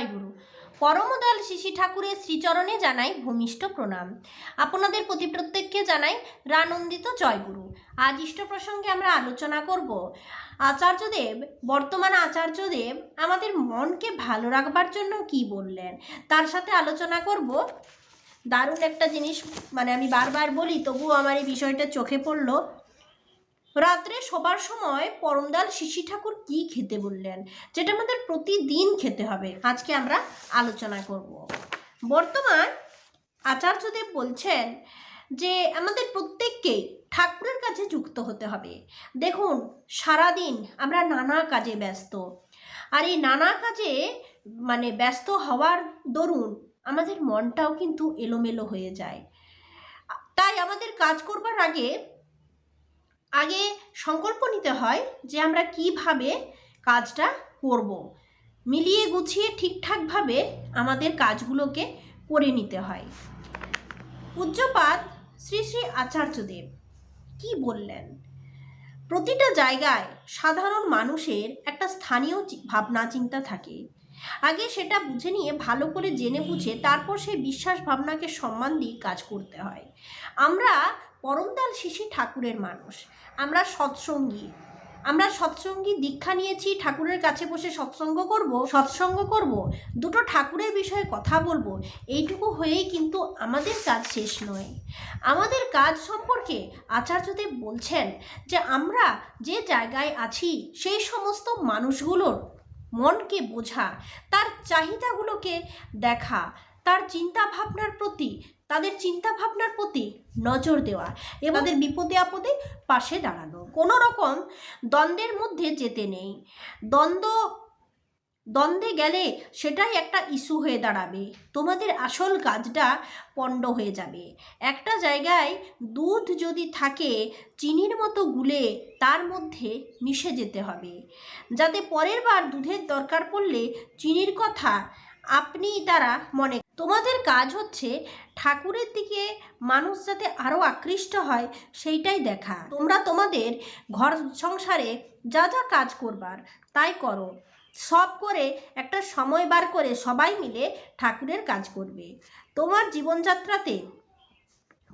জয় গুরু পরমদয়াল শিশি ঠাকুরের শ্রীচরণে জানাই ভূমিষ্ঠ প্রণাম। আপনাদের প্রতি প্রত্যেককে জানাই রানন্দিত জয়গুরু। আজ ইষ্ট প্রসঙ্গে আমরা আলোচনা করব। আচার্যদেব, বর্তমান আচার্যদেব আমাদের মনকে ভালো রাখবার জন্য কি বললেন? তার সাথে আলোচনা করব। দারুণ একটা জিনিস মানে আমি বারবার বলি, তবুও আমার এই বিষয়টা চোখে পড়ল। রাত্রে শোবার সময় পরমদাল শিশি ঠাকুর কি খেতে বললেন? যেটা আমাদের প্রতিদিন খেতে হবে। আজকে আমরা আলোচনা করব। বর্তমান আচার্যদেব বলছেন যে, আমাদের প্রত্যেককেই ঠাকুরের কাছে যুক্ত হতে হবে। দেখুন, সারাদিন আমরা নানা কাজে ব্যস্ত। আর এই নানা কাজে মানে ব্যস্ত হওয়ার দরুন আমাদের মনটাও কিন্তু এলোমেলো হয়ে যায়। তাই আমাদের কাজ করবার আগে আগে সংকল্প নিতে হয় যে আমরা কীভাবে কাজটা করব। মিলিয়ে গুছিয়ে ঠিকঠাকভাবে আমাদের কাজগুলোকে করে নিতে হয়। পূজ্যপাত শ্রী শ্রী আচার্যদেব কি বললেন? প্রতিটা জায়গায় সাধারণ মানুষের একটা স্থানীয় ভাবনা চিন্তা থাকে। আগে সেটা বুঝে নিয়ে ভালো করে জেনে বুঝে তারপর সেই বিশ্বাস ভাবনাকে সম্মান দিয়ে কাজ করতে হয়। আমরা পরমদাল শিশি ঠাকুরের মানুষ। আমরা সৎসঙ্গী। আমরা সৎসঙ্গী দীক্ষা নিয়েছি, ঠাকুরের কাছে বসে সৎসঙ্গ করব সৎসঙ্গ করব। দুটো ঠাকুরের বিষয়ে কথা বলব, এইটুকু হয়েই কিন্তু আমাদের কাজ শেষ নয়। আমাদের কাজ সম্পর্কে আচার্যদেব বলছেন যে, আমরা যে জায়গায় আছি, সেই সমস্ত মানুষগুলোর মনকে বোঝা, তার চাহিদাগুলোকে দেখা, তার চিন্তা ভাবনার প্রতি তাদের চিন্তা ভাবনার প্রতি নজর দেওয়া এবং তাদের বিপদে আপদে পাশে দাঁড়ানো। কোনো রকম দ্বন্দ্বের মধ্যে যেতে নেই। দ্বন্দ্ব, দ্বন্দ্বে গেলে সেটাই একটা ইস্যু হয়ে দাঁড়াবে। তোমাদের আসল কাজটা পণ্ড হয়ে যাবে। একটা জায়গায় দুধ যদি থাকে, চিনির মতো গুলে তার মধ্যে মিশে যেতে হবে। যাতে পরের বার দুধের দরকার পড়লে চিনির কথা আপনি তারা মনে তোমাদের কাজ হচ্ছে ঠাকুরের দিকে মানুষ যাতে আরও আকৃষ্ট হয়, সেইটাই দেখা। তোমরা তোমাদের ঘর সংসারে যা যা কাজ করবার, তাই করো। সব করে একটা সময় বার করে সবাই মিলে ঠাকুরের কাজ করবে। তোমার জীবনযাত্রাতে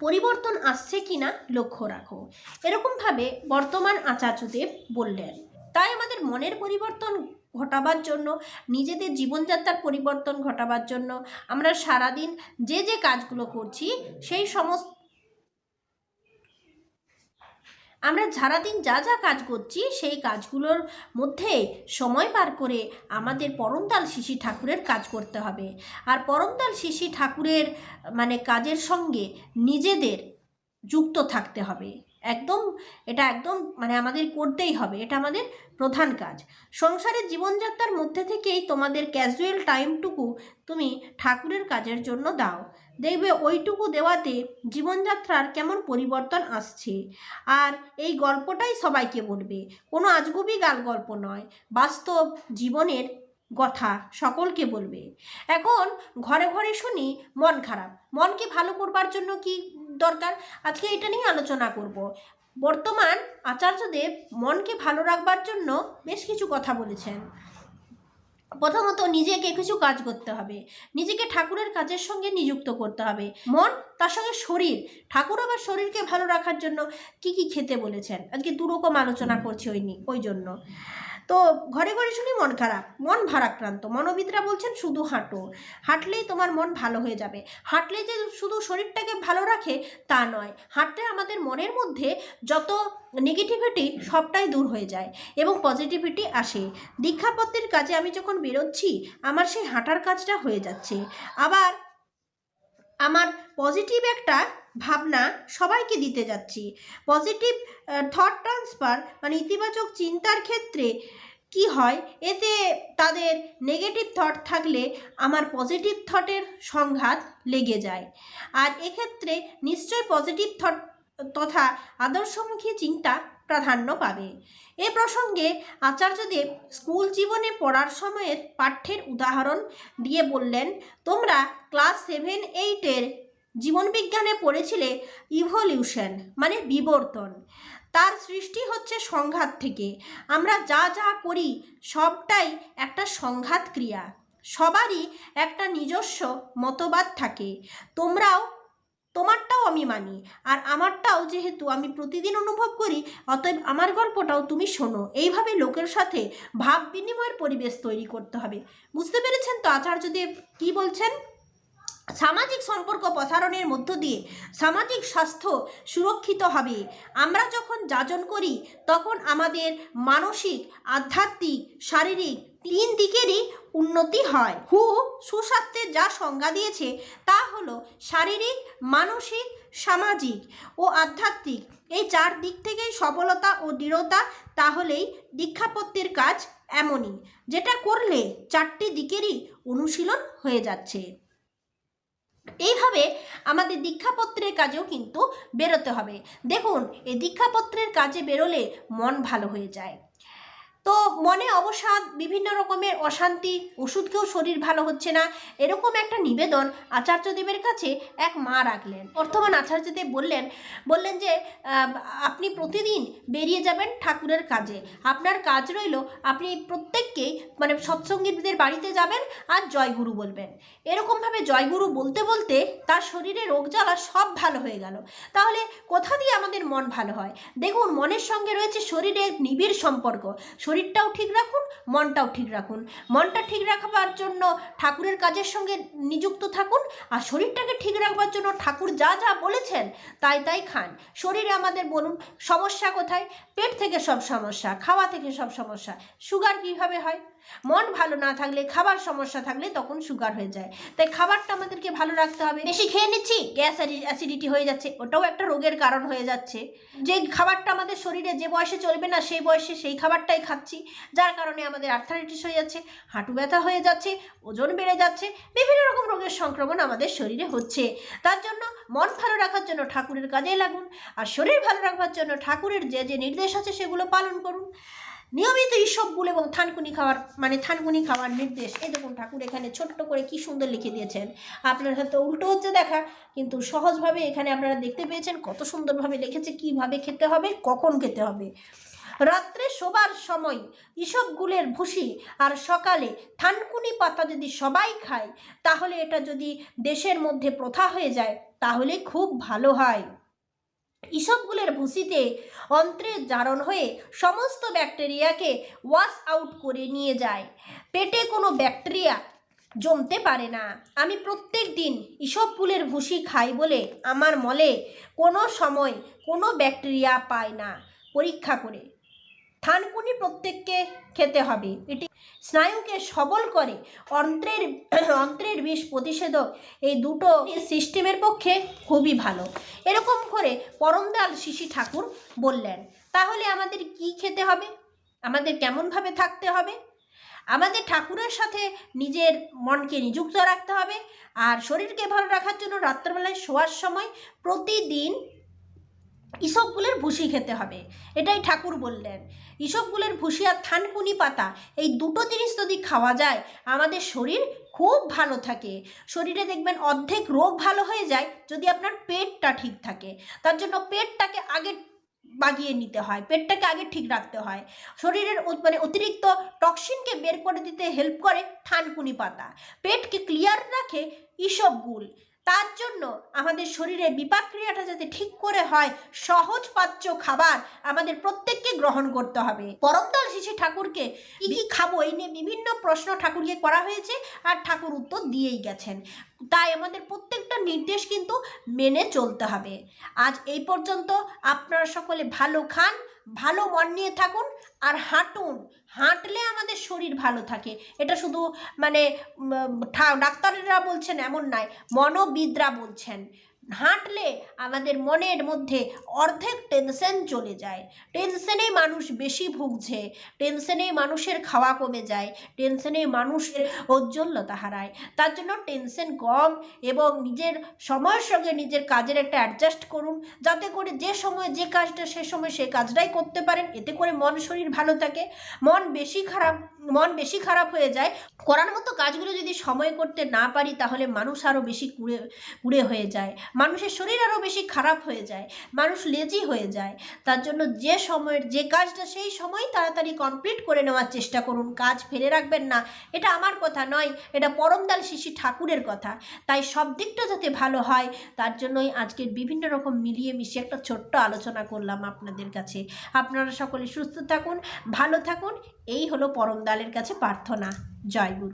পরিবর্তন আসছে কিনা লক্ষ্য রাখো। এরকমভাবে বর্তমান আচার্যদেব বললেন। তাই আমাদের মনের পরিবর্তন ঘটাবার জন্য, নিজেদের জীবনযাত্রার পরিবর্তন ঘটাবার জন্য, আমরা সারাদিন যে যে কাজগুলো করছি, সেই সমস্ত আমরা সারাদিন যা যা কাজ করছি, সেই কাজগুলোর মধ্যে সময় পার করে আমাদের পরমদাল শিশি ঠাকুরের কাজ করতে হবে। আর পরমদাল শিশি ঠাকুরের মানে কাজের সঙ্গে নিজেদের যুক্ত থাকতে হবে। একদম, এটা একদম মানে আমাদের করতেই হবে, এটা আমাদের প্রধান কাজ। সংসারের জীবনযাত্রার মধ্যে থেকেই তোমাদের ক্যাজুয়াল টাইমটুকু তুমি ঠাকুরের কাজের জন্য দাও। দেখবে ওইটুকু দেওয়াতে জীবনযাত্রার কেমন পরিবর্তন আসছে। আর এই গল্পটাই সবাইকে বলবে, কোনো আজগুবি গাল গল্প নয়, বাস্তব জীবনের কথা সকলকে বলবে। এখন ঘরে ঘরে শুনি, মন খারাপ মনকে ভালো করবার জন্য কি দরকার। আজকে এটা নিয়ে আলোচনা করব। বর্তমান আচার্যদেব মনকে ভালো রাখবার জন্য বেশ কিছু কথা বলেছেন। প্রথমত, নিজেকে কিছু কাজ করতে হবে। নিজেকে ঠাকুরের কাজের সঙ্গে নিযুক্ত করতে হবে। মন, তার সঙ্গে শরীর। ঠাকুর আবার শরীরকে ভালো রাখার জন্য কি কি খেতে বলেছেন? আজকে দুরকম আলোচনা করছি ওই ওই জন্য। তো ঘরে ঘরে শুনি মন খারাপ, মন ভারাক্রান্ত। মনোবিদরা বলছেন, শুধু হাঁটো। হাঁটলেই তোমার মন ভালো হয়ে যাবে। হাঁটলে যে শুধু শরীরটাকে ভালো রাখে, তা নয়। হাঁটলে আমাদের মনের মধ্যে যত নেগেটিভিটি সবটাই দূর হয়ে যায় এবং পজিটিভিটি আসে। দীক্ষাপত্রের কাজে আমি যখন বেরোচ্ছি, আমার সেই হাঁটার কাজটা হয়ে যাচ্ছে। আবার আমার পজিটিভ একটা ভাবনা সবাইকে দিতে যাচ্ছি। পজিটিভ থট ট্রান্সফার মানে ইতিবাচক চিন্তার ক্ষেত্রে কি হয়? এতে তাদের নেগেটিভ থট থাকলে আমার পজিটিভ থটের সংঘাত লেগে যায়। আর এক্ষেত্রে নিশ্চয় পজিটিভ থট তথা আদর্শমুখী চিন্তা প্রাধান্য পাবে। এ প্রসঙ্গে আচার্যদেব স্কুল জীবনে পড়ার সময়ের পাঠ্যের উদাহরণ দিয়ে বললেন, তোমরা ক্লাস সেভেন এইটের জীবনবিজ্ঞানে পড়েছিলে ইভলিউশন মানে বিবর্তন। তার সৃষ্টি হচ্ছে সংঘাত থেকে। আমরা যা যা করি, সবটাই একটা সংঘাত ক্রিয়া। সবারই একটা নিজস্ব মতবাদ থাকে। তোমরাও, তোমারটাও আমি মানি। আর আমারটাও যেহেতু আমি প্রতিদিন অনুভব করি, অতএব আমার গল্পটাও তুমি শোনো। এইভাবে লোকের সাথে ভাব বিনিময়ের পরিবেশ তৈরি করতে হবে। বুঝতে পেরেছেন তো আচার্যদেব কি বলছেন? সামাজিক সম্পর্ক প্রসারণের মধ্য দিয়ে সামাজিক স্বাস্থ্য সুরক্ষিত হবে। আমরা যখন যাজন করি, তখন আমাদের মানসিক, আধ্যাত্মিক, শারীরিক, তিন দিকেরই উন্নতি হয়। হু সুস্বাস্থ্যের যা সংজ্ঞা দিয়েছে, তা হলো শারীরিক, মানসিক, সামাজিক ও আধ্যাত্মিক। এই চার দিক থেকেই সফলতা ও দৃঢ়তা তাহলেই দীক্ষাপত্যের কাজ এমনই। যেটা করলে চারটি দিকেরই অনুশীলন হয়ে যাচ্ছে। এইভাবে আমাদের দীক্ষাপত্রের কাজেও কিন্তু বেরোতে হবে। দেখুন, এই দীক্ষাপত্রের কাজে বেরোলে মন ভালো হয়ে যায়। তো মনে অবসাদ, বিভিন্ন রকমের অশান্তি, ওষুধকেও শরীর ভালো হচ্ছে না, এরকম একটা নিবেদন আচার্যদেবের কাছে এক মা রাখলেন। বর্তমান আচার্যদেব বললেন বললেন যে আপনি প্রতিদিন বেরিয়ে যাবেন ঠাকুরের কাজে। আপনার কাজ রইল, আপনি প্রত্যেককেই মানে সৎসঙ্গীদের বাড়িতে যাবেন আর জয়গুরু বলবেন। এরকমভাবে জয়গুরু বলতে বলতে তার শরীরে রোগ জ্বালা সব ভালো হয়ে গেল। তাহলে কোথা দিয়ে আমাদের মন ভালো হয়? দেখুন, মনের সঙ্গে রয়েছে শরীরের নিবিড় সম্পর্ক। শরীরটাও ঠিক রাখুন, মনটাও ঠিক রাখুন। মনটা ঠিক রাখবার জন্য ঠাকুরের কাজের সঙ্গে নিযুক্ত থাকুন আর শরীরটাকে ঠিক রাখবার জন্য ঠাকুর যা যা বলেছেন তাই তাই খান। শরীরে আমাদের বলুন, সমস্যা কোথায়? পেট থেকে সব সমস্যা, খাওয়া থেকে সব সমস্যা। সুগার কীভাবে হয়? মন ভালো না থাকলে, খাবার সমস্যা থাকলে তখন সুগার হয়ে যায়। তাই খাবারটা আমাদেরকে ভালো রাখতে হবে। বেশি খেয়ে নিচ্ছি গ্যাস অ্যাসিডিটি হয়ে যাচ্ছে। ওটাও একটা রোগের কারণ হয়ে যাচ্ছে। যে খাবারটা আমাদের শরীরে যে বয়সে চলবে না, সেই বয়সে সেই খাবারটাই খাচ্ছি। যার কারণে আমাদের আর্থারাইটিস হয়ে যাচ্ছে, হাঁটু ব্যথা হয়ে যাচ্ছে, ওজন বেড়ে যাচ্ছে, বিভিন্ন রকম রোগের সংক্রমণ আমাদের শরীরে হচ্ছে। তার জন্য মন ভালো রাখার জন্য ঠাকুরের কাজে লাগুন। আর শরীর ভালো রাখবার জন্য ঠাকুরের যে যে নির্দেশ আছে, সেগুলো পালন করুন। নিয়মিত ইসবগুলো এবং থানকুনি খাওয়ার মানে থানকুনি খাওয়ার নির্দেশ। এই দেখুন ঠাকুর এখানে ছোট্ট করে কি সুন্দর লিখে দিয়েছেন। আপনার হয়তো উল্টো হচ্ছে দেখা, কিন্তু সহজভাবে এখানে আপনারা দেখতে পেয়েছেন কত সুন্দরভাবে লিখেছে, কীভাবে খেতে হবে, কখন খেতে হবে। রাত্রে শোবার সময় ইসবগুলের ভুসি আর সকালে থানকুনি পাতা যদি সবাই খায়, তাহলে এটা যদি দেশের মধ্যে প্রথা হয়ে যায়, তাহলে খুব ভালো হয়। ইসবগুলের ভুসিতে অন্ত্রের জারণ হয়ে সমস্ত ব্যাকটেরিয়াকে ওয়াশ আউট করে নিয়ে যায়। পেটে কোনো ব্যাকটেরিয়া জমতে পারে না। আমি প্রত্যেক দিন ইসব ফুলের ভুসি খাই বলে আমার মলে কোনো সময় কোনো ব্যাকটেরিয়া পায় না। পরীক্ষা করে। থানকুনি প্রত্যেককে খেতে হবে। এটি স্নায়ুকে সবল করে। অন্ত্রের অন্ত্রের বিষ প্রতিষেধক এই দুটো সিস্টেমের পক্ষে খুবই ভালো। এরকম করে পরমদাল শিশি ঠাকুর বললেন, তাহলে আমাদের কি খেতে হবে? আমাদের কেমনভাবে থাকতে হবে? আমাদের ঠাকুরের সাথে নিজের মনকে নিযুক্ত রাখতে হবে। আর শরীরকে ভালো রাখার জন্য রাত্রেবেলায় শোয়ার সময় প্রতিদিন ইসবগুলের ভুসি খেতে হবে। এটাই ঠাকুর বললেন। ইসবগুলের ভুসি আর থানকুনি পাতা, এই দুটো জিনিস যদি খাওয়া যায়, আমাদের শরীর খুব ভালো থাকে। শরীরে দেখবেন অর্ধেক রোগ ভালো হয়ে যায় যদি আপনার পেটটা ঠিক থাকে। তার জন্য পেটটাকে আগে বাগিয়ে নিতে হয়, পেটটাকে আগে ঠিক রাখতে হয়। শরীরের মানে অতিরিক্ত টক্সিনকে বের করে দিতে হেল্প করে থানকুনি পাতা। পেটকে ক্লিয়ার রাখে ইসবগুল তার জন্য আমাদের শরীরে বিপাক ক্রিয়াটা যাতে ঠিক করে হয়, সহজ পাচ্য খাবার আমাদের প্রত্যেককে গ্রহণ করতে হবে। পরমদল শিশু ঠাকুরকে কি কি খাব এই নিয়ে বিভিন্ন প্রশ্ন ঠাকুরকে করা হয়েছে আর ঠাকুর উত্তর দিয়েই গেছেন। তাই আমাদের প্রত্যেকটা নির্দেশ কিন্তু মেনে চলতে হবে। আজ এই পর্যন্ত আপনারা সকলে ভালো খান ভালো মন নিয়ে থাকুন আর হাঁটুন। হাঁটলে আমাদের শরীর ভালো থাকে। এটা শুধু মানে ডাক্তারেরা বলছেন এমন নয়, মনোবিদরা বলছেন। হাঁটলে আমাদের মনের মধ্যে অর্ধেক টেনশন চলে যায়। টেনশনে মানুষ বেশি ভুগছে টেনশনে মানুষের খাওয়া কমে যায় টেনশনে মানুষের ঔজ্জ্বল্যতা হারায়। তার জন্য টেনশন কম এবং নিজের সময়ের সঙ্গে নিজের কাজের একটা অ্যাডজাস্ট করুন, যাতে করে যে সময় যে কাজটা সে সময় সে কাজটাই করতে পারেন, এতে করে মন শরীর ভালো থাকে। মন বেশি খারাপ, মন বেশি খারাপ হয়ে যায়। করার মতো কাজগুলো যদি সময় করতে না পারি, তাহলে মানুষ আরও বেশি কুড়ে কুড়ে হয়ে যায়। মানুষের শরীর আরও বেশি খারাপ হয়ে যায়, মানুষ লেজি হয়ে যায়। তার জন্য যে সময়ের, যে কাজটা সেই সময় তাড়াতাড়ি কমপ্লিট করে নেওয়ার চেষ্টা করুন, কাজ ফেলে রাখবেন না। এটা আমার কথা নয়, এটা পরমদাল শিশি ঠাকুরের কথা। তাই সব দিকটা যাতে ভালো হয়, তার জন্যই আজকের বিভিন্ন রকম মিলিয়ে মিশিয়ে একটা ছোট্ট আলোচনা করলাম আপনাদের কাছে। আপনারা সকলে সুস্থ থাকুন, ভালো থাকুন, এই হলো পরমদালের কাছে প্রার্থনা। জয় গুরু।